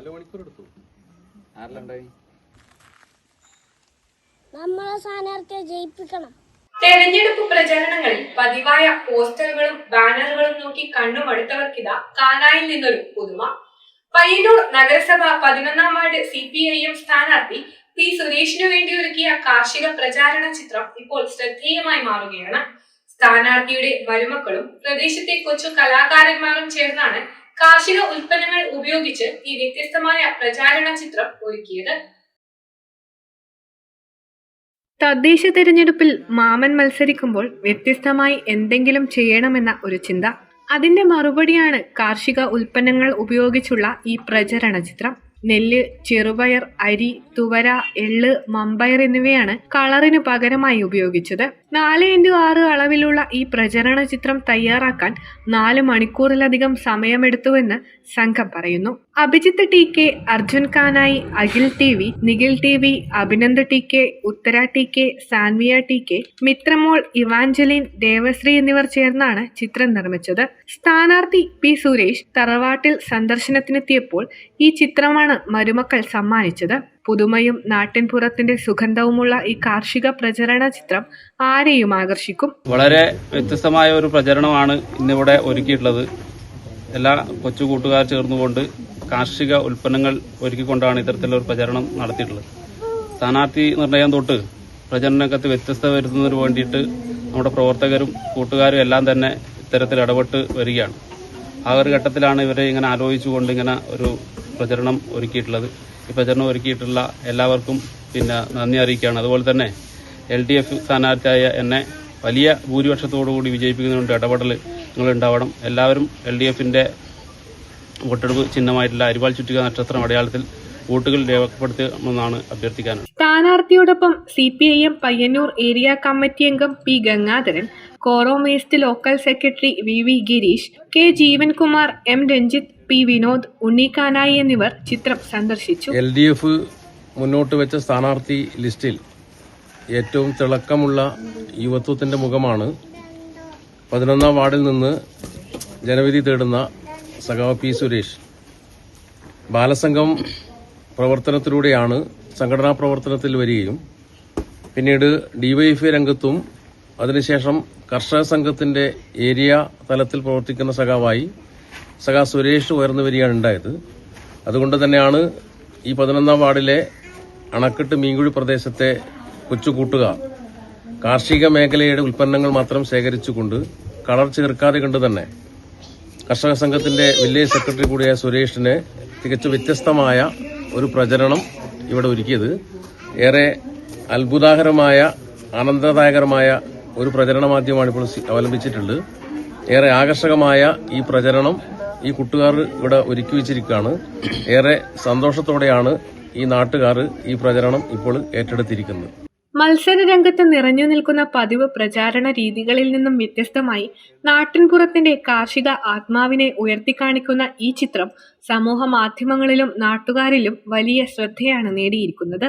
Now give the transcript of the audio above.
നാല് മണിക്കൂർ എടുത്തു. നമ്മളെ സ്ഥാനാർത്ഥിയെ ജയിപ്പിക്കണം. തെരഞ്ഞെടുപ്പ് പ്രചരണങ്ങളിൽ പതിവായ പോസ്റ്ററുകളും ബാനറുകളും നോക്കി കണ്ണുമടുത്തവർക്കിതാ കാനായിൽ നിന്നൊരു പുതുമ. പയ്യന്നൂർ നഗരസഭ പതിനൊന്നാം ward C P I M സ്ഥാനാർത്ഥി പി സുരേഷിനു വേണ്ടി ഒരുക്കിയ കാർഷിക പ്രചാരണ ചിത്രം ഇപ്പോൾ ശ്രദ്ധേയമായി മാറുകയാണ്. സ്ഥാനാർത്ഥിയുടെ മരുമക്കളും പ്രദേശത്തെ കൊച്ചു കലാകാരന്മാരും ചേർന്നാണ് കാർഷിക ഉൽപ്പന്നങ്ങൾ ഉപയോഗിച്ച് ഈ വ്യത്യസ്തമായ പ്രചാരണ ചിത്രം ഒരുക്കിയത്. തദ്ദേശ തെരഞ്ഞെടുപ്പിൽ മാമൻ മത്സരിക്കുമ്പോൾ വ്യത്യസ്തമായി എന്തെങ്കിലും ചെയ്യണമെന്ന ഒരു ചിന്ത. അതിന്റെ മറുപടിയാണ് കാർഷിക ഉൽപ്പന്നങ്ങൾ ഉപയോഗിച്ചുള്ള ഈ പ്രചരണ ചിത്രം. നെല്ല് ചെറുപയർ അരി തുവര എള്ള് മമ്പയർ എന്നിവയാണ് കളറിന് പകരമായി ഉപയോഗിച്ചത്. നാല് ഇന്റു ആറ് അളവിലുള്ള ഈ പ്രചരണ ചിത്രം തയ്യാറാക്കാൻ നാല് മണിക്കൂറിലധികം സമയമെടുത്തുവെന്ന് സംഘം പറയുന്നു. Abhijith T K Arjun Kanayi Akhil T V Nikhil T V Abhinand T K Uthara T K Sanvia T K Mithramol Evangeline Devasree എന്നിവർ ചേർന്നാണ് ചിത്രം നിർമ്മിച്ചത്. സ്ഥാനാർത്ഥി പി സുരേഷ് തറവാട്ടിൽ സന്ദർശനത്തിനെത്തിയപ്പോൾ ഈ ചിത്രമാണ് മരുമക്കൾ സമ്മാനിച്ചത്. പുതുമയും നാട്ടിൻപുറത്തിന്റെ സുഗന്ധവുമുള്ള ഈ കാർഷിക പ്രചരണ ചിത്രം ആരെയും ആകർഷിക്കും? വളരെ വ്യത്യസ്തമായ ഒരു പ്രചരണമാണ് ഇന്നിവിടെ ഒരുക്കിയിട്ടുള്ളത്. എല്ലാ കൊച്ചു കൂട്ടുകാർ ചേർന്നുകൊണ്ട് കാർഷിക ഉൽപ്പന്നങ്ങൾ ഒരുക്കിക്കൊണ്ടാണ് ഇത്തരത്തിലൊരു പ്രചരണം നടത്തിയിട്ടുള്ളത്. സ്ഥാനാർത്ഥി നിർണയം തൊട്ട് പ്രചരണരംഗത്ത് വ്യത്യസ്തത വരുത്തുന്നതിന് വേണ്ടിയിട്ട് നമ്മുടെ പ്രവർത്തകരും കൂട്ടുകാരും എല്ലാം തന്നെ ഇത്തരത്തിൽ ഇടപെട്ട് വരികയാണ്. ആ ഒരു ഘട്ടത്തിലാണ് ഇവരെ ഇങ്ങനെ ആലോചിച്ചുകൊണ്ട് ഇങ്ങനെ ഒരു പ്രചരണം ഒരുക്കിയിട്ടുള്ളത്. ഈ പ്രചരണം ഒരുക്കിയിട്ടുള്ള എല്ലാവർക്കും പിന്നെ നന്ദി അറിയിക്കുകയാണ്. അതുപോലെ തന്നെ എൽ ഡി എഫ് സ്ഥാനാർത്ഥിയായ എന്നെ വലിയ ഭൂരിപക്ഷത്തോടു കൂടി വിജയിപ്പിക്കുന്നതിനുണ്ട് ഇടപെടൽ നിങ്ങൾ ഉണ്ടാവണം എല്ലാവരും എൽ ഡി എഫിന്റെ വോട്ടെടുപ്പ് ചിഹ്നമായിട്ടുള്ള അരിവാൾ ചുറ്റിക നക്ഷത്രം അടയാളത്തിൽ വോട്ടുകൾ രേഖപ്പെടുത്തുമെന്നാണ് അഭ്യർത്ഥിക്കാനുള്ളത്. സ്ഥാനാർത്ഥിയോടൊപ്പം C P I M Payyanur area committee അംഗം P Gangadharan Korom west local secretary V V Gireesh K Jeevankumar M Ranjith P Vinod Unnikanayi എന്നിവർ ചിത്രം സന്ദർശിച്ചു. എൽ ഡി എഫ് മുന്നോട്ട് വെച്ച സ്ഥാനാർത്ഥി ലിസ്റ്റിൽ ഏറ്റവും തിളക്കമുള്ള യുവത്വത്തിന്റെ മുഖമാണ് പതിനൊന്നാം വാർഡിൽ നിന്ന് ജനവിധി തേടുന്ന സഖാവ് പി സുരേഷ്. ബാലസംഘം പ്രവർത്തനത്തിലൂടെയാണ് സംഘടനാ പ്രവർത്തനത്തിൽ വരികയും പിന്നീട് ഡിവൈഎഫ്ഐ രംഗത്തും അതിനുശേഷം കർഷക സംഘത്തിന്റെ ഏരിയ തലത്തിൽ പ്രവർത്തിക്കുന്ന സഖാവായി സഖാ സുരേഷ് ഉയർന്നു വരികയാണ് ഉണ്ടായത്. അതുകൊണ്ട് തന്നെയാണ് ഈ പതിനൊന്നാം വാർഡിലെ അണക്കെട്ട് മീൻകുഴി പ്രദേശത്തെ കൊച്ചുകൂട്ടുകാർ കാർഷിക മേഖലയുടെ ഉൽപ്പന്നങ്ങൾ മാത്രം ശേഖരിച്ചുകൊണ്ട് കളർ ചേർക്കാതെ കണ്ട് തന്നെ കർഷക സംഘത്തിന്റെ വില്ലേജ് സെക്രട്ടറി കൂടിയായ സുരേഷിന് തികച്ചും വ്യത്യസ്തമായ ഒരു പ്രചരണം ഇവിടെ ഒരുക്കിയത്. ഏറെ അത്ഭുതാകരമായ ആനന്ദദായകരമായ ഒരു പ്രചരണ മാധ്യമമാണ് ഇപ്പോൾ അവലംബിച്ചിട്ടുള്ളത്. ഏറെ ആകർഷകമായ ഈ പ്രചരണം ഈ കൂട്ടുകാർ ഇവിടെ ഒരുക്കി വെച്ചിരിക്കുകയാണ്. ഏറെ സന്തോഷത്തോടെയാണ് ഈ നാട്ടുകാർ ഈ പ്രചരണം ഇപ്പോൾ ഏറ്റെടുത്തിരിക്കുന്നത്. മത്സര രംഗത്ത് നിറഞ്ഞു നിൽക്കുന്ന പതിവ് പ്രചാരണ രീതികളിൽ നിന്നും വ്യത്യസ്തമായി നാട്ടിൻപുറത്തിന്റെ കാർഷിക ആത്മാവിനെ ഉയർത്തിക്കാണിക്കുന്ന ഈ ചിത്രം സമൂഹ മാധ്യമങ്ങളിലും നാട്ടുകാരിലും വലിയ ശ്രദ്ധയാണ് നേടിയിരിക്കുന്നത്.